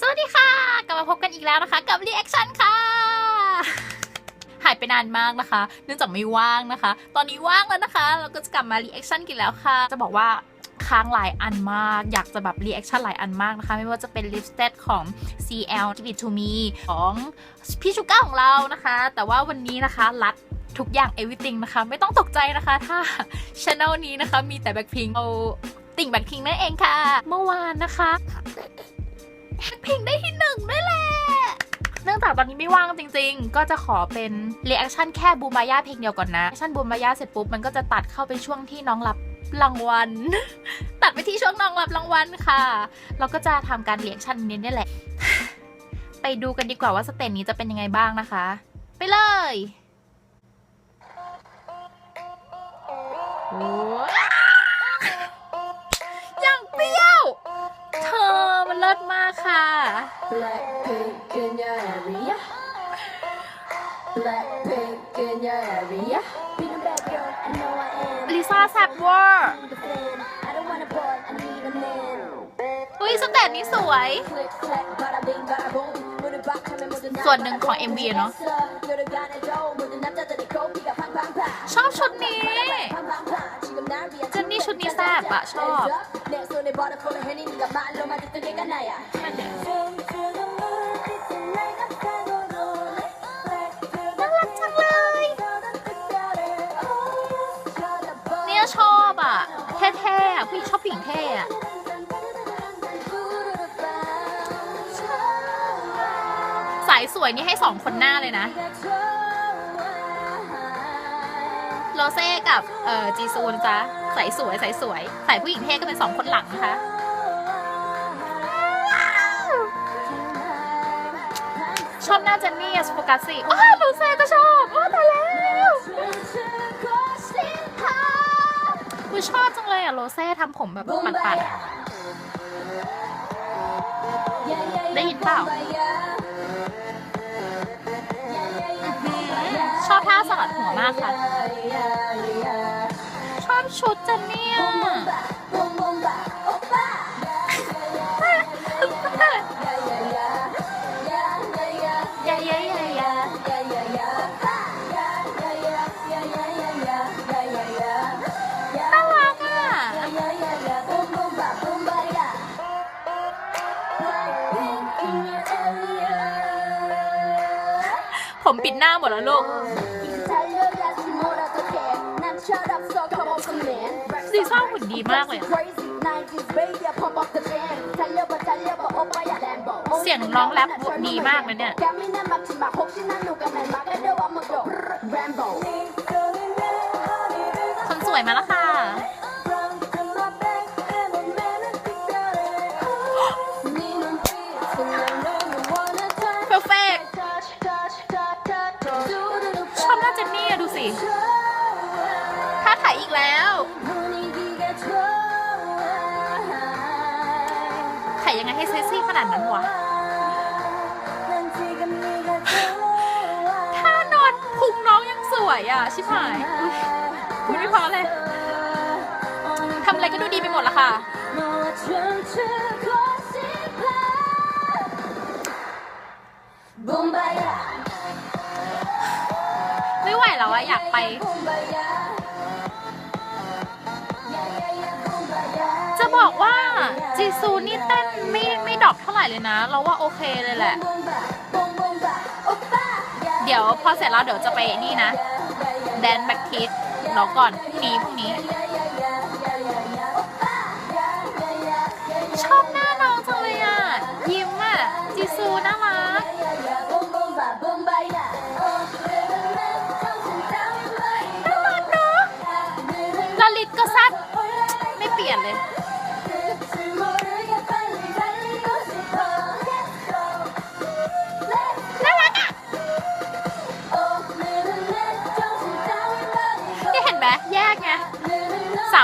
สวัสดีค่ะ กลับมาพบกันอีกแล้วนะคะ กับ Reaction ค่ะ หายไปนานมากนะคะ เนื่องจากไม่ว่างนะคะ ตอนนี้ว่างแล้วนะคะ เราก็จะกลับมา Reaction กันแล้วค่ะ จะบอกว่าค้างหลายอันมาก อยากจะแบบ Reaction หลายอันมากนะคะ ไม่ว่าจะเป็น Lipstick ของ CL Give It To Me ของพี่ชูก้าของเรานะคะ แต่ว่าวันนี้นะคะรัดทุกอย่าง everything นะคะ ไม่ต้องตกใจนะคะ ถ้า channel นี้นะคะ มีแต่ Blackpink เอาติ่ง Blackpink นั่นเองค่ะ เมื่อวานนะคะ เพลงได้ที่หนึ่งด้วยแหละ เนื่องจากตอนนี้ไม่ว่างจริง ๆ ก็จะขอเป็นเรีแอคชั่นแค่บูมายาเพลงเดียวก่อนนะแอคชั่นบูมายาเสร็จปุ๊บมันก็จะตัดเข้าไปช่วงที่น้องรับรางวัล ตัดไปที่ช่วงน้องรับรางวัลค่ะ เราก็จะทำการเรีแอคชั่นนี้นี่แหละ ไปดูกันดีกว่าว่าสเตจนี้จะเป็นยังไงบ้างนะคะ ไปเลยโอ้ ศมากค่ะ Blackpink in your area Blackpink in your area Be the bad girl I know I am ลิซ่าแซบเวอร์ Need a friend I don't want a boy I need a man อุ้ยสเตตนี้สวย Click clack bada bing bada boom ส่วนหนึ่งของ MV เนอะ ชอบชุดนี้ เจนนี่ชุดนี้แซ่บอะชอบ 나 야. น่ารักจังเลยเนี่ยชอบอะเท่ๆอะผู้หญิงชอบผู้หญิงเท่อะสายสวยนี่ให้สองคนหน้าเลยนะ โรเซ่กับเอ่อจีซูนะจ๊ะสายสวยสายสวย สายผู้หญิงเท่ก็เป็นสองคนหลังนะคะ ชอบหน้าเจนนี่อะโฟกัสสิว้าวโรเซ่ก็ชอบว้าวตายแล้วกูชอบจังเลยอะโรเซ่ทำผมแบบปัดๆอะได้ยินเปล่า ชอบท่าสลัดหัวมากค่ะ ชอบชุดเจนนี่อะ ผมปิดหน้าหมดแล้วลูกซีซ่าหุ่นดีมากเลย เสียงร้องแรปดีมากเลยเนี่ยคนสวยมาแล้วค่ะ ยังไงให้เซ็กซี่ขนาดนั้นวะท่านอนพุงน้องยังสวยอะ ชิบหายอุ๊ยพูดไม่พอเลยทำอะไรก็ดูดีไปหมดละค่ะ ไม่ไหวแล้วอะอยากไป จีซูนี่เต้นไม่ไม่ดรอปเท่าไหร่เลยนะ เราว่าโอเคเลยแหละ เดี๋ยวพอเสร็จแล้วเดี๋ยวจะไปนี่นะ แดนแบ็กทิสเราก่อนพรุ่งนี้พรุ่งนี้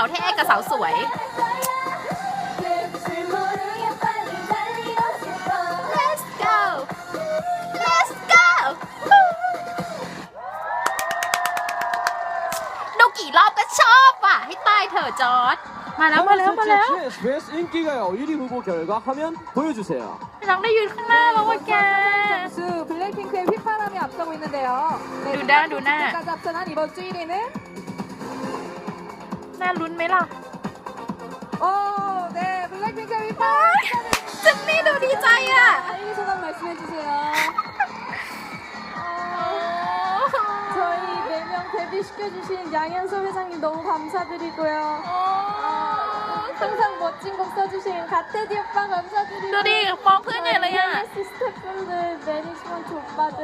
าวเท่กับสาวสวย Let's go Let's go ดูกี่รอบก็ชอบอ่ะ ให้ตายเถอะจอร์ดมาแล้วมาแล้วมาแล้ว 스페이스 인기가요 1위 후보 결과 화면 보여주세요. น้องได้ยืนข้างหน้าแล้วว่ะแก 선수 블랙핑크의 휘파람이 앞서고 있는데요. 네, 누나, 누나. 까지 앞서난 이번 주 1위는 น่า ลุ้นไหมล่ะ 오, 네, 블랙핑크의 휘파람. เจนนี่ดูดีใจอ่ะ 1위 소감 말씀해 주세요. 저희 4명 데뷔시켜주신 양현서 회장님 너무 감사드리고요. 항상 멋진 곡 써주신 갓테디 오빠 ดู 감사드리고 ดิมองเพื่อนใหญ่เลยอ่ะ BMS 스태프분들, 매니지먼트 오빠들,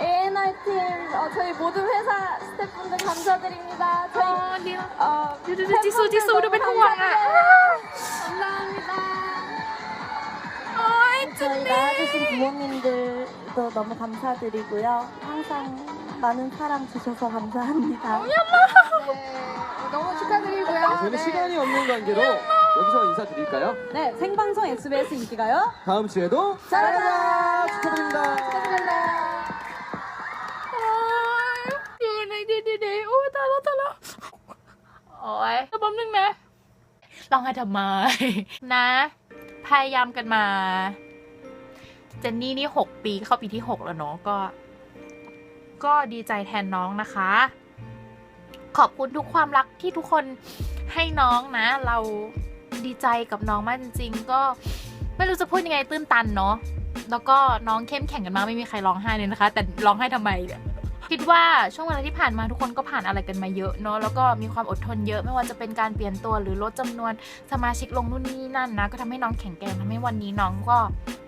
A&R 팀, 어, 저희 모든 회사 스태프분들 감사드립니다. โอ้ 저희 เดียว 어, 주주 지수 지수 우리 배 통화. 감사합니다. 아이 저희 낳아주신 부모님들도 너무 감사드리고요. 항상 많은 사랑 주셔서 감사합니다. 네, 너무 축하드리고요. 아, 저희는 네. 시간이 없는 관계로 여기서 인사드릴까요? 네, 생방송 SBS 인기가요. 다음 주에도 짜라라 축하드립니다. 축하드립니다. โอ้ยแป๊บนึงนะร้องไห้ทำไม นะ พยายามกันมา เจนนี่นี่หกปีเข้าปีที่หกแล้วเนาะก็ ก็ดีใจแทนน้องนะคะ ขอบคุณทุกความรักที่ทุกคนให้น้องนะ เราดีใจกับน้องมากจริงๆ ก็ไม่รู้จะพูดยังไงตื้นตันเนาะแล้วก็น้องเข้มแข็งกันมากไม่มีใครร้องไห้เลยนะคะ แต่ร้องไห้ทำไมเนี่ย คิดว่าช่วงเวลาที่ผ่านมาทุกคนก็ผ่านอะไรกันมาเยอะเนาะแล้วก็มีความอดทนเยอะ ไม่ว่าจะเป็นการเปลี่ยนตัวหรือลดจำนวนสมาชิกลงนู่นนี่นั่นนะ ก็ทำให้น้องแข็งแกร่งทำให้วันนี้น้องก็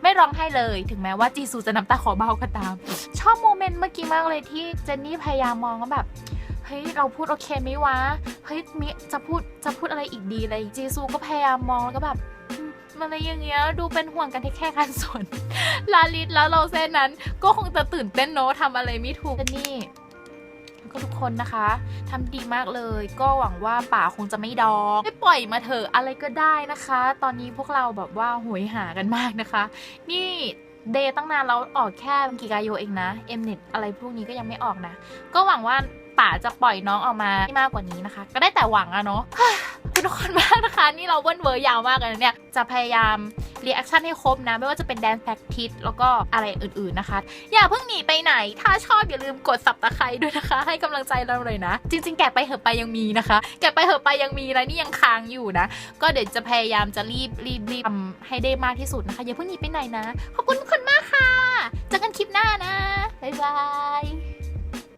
ไม่ร้องไห้เลย ถึงแม้ว่าจีซูจะน้ำตาขอเบาก็ตาม ชอบโมเมนต์เมื่อกี้มากเลยที่เจนนี่พยายามมองว่าแบบเฮ้ยเราพูดโอเคไหมวะเฮ้ยมิจะพูดจะพูดอะไรอีกดีอะไรจีซูก็พยายามมองแล้วก็แบบ อืมอะไรอย่างเงี้ยดูเป็นห่วงกันแค่กันส่วนลาลิสแล้วเราเส้นนั้น ก็คงจะตื่นเต้นเนอะทำอะไรไม่ถูกนนี่ก็ทุกคนนะคะทำดีมากเลย ก็หวังว่าป่าคงจะไม่ดองไม่ปล่อยมาเถอะอะไรก็ได้นะคะ ตอนนี้พวกเราแบบว่าหวยหากันมากนะคะ นี่เดย์ตั้งนานเราออกแค่กิกาโยเองนะเอ็มเน็ตอะไรพวกนี้ก็ยังไม่ออกนะ ก็หวังว่าป่าจะปล่อยน้องออกมาให้มากกว่านี้นะคะ ก็ได้แต่หวังอะเนาะ คุณทุกคนมากนะคะ นี่เราเวิ้นเวอร์ยาวมากเลยเนี่ย จะพยายามรีแอคชั่นให้ครบนะ ไม่ว่าจะเป็นแดนแฟกทิสแล้วก็อะไรอื่นๆนะคะ อย่าเพิ่งหนีไปไหน ถ้าชอบอย่าลืมกดสับตะไคร้ด้วยนะคะ ให้กำลังใจเราเลยนะ จริง ๆ แกะไปเหอะไปยังมีนะคะ แกะไปเหอะไปยังมีนะนี่ยังค้างอยู่นะ ก็เดี๋ยวจะพยายามจะรีบรีบรีบทำให้ได้มากที่สุดนะคะ อย่าเพิ่งหนีไปไหนนะ ขอบคุณทุกคนมากค่ะ เจอกันคลิปหน้านะ บ๊ายบาย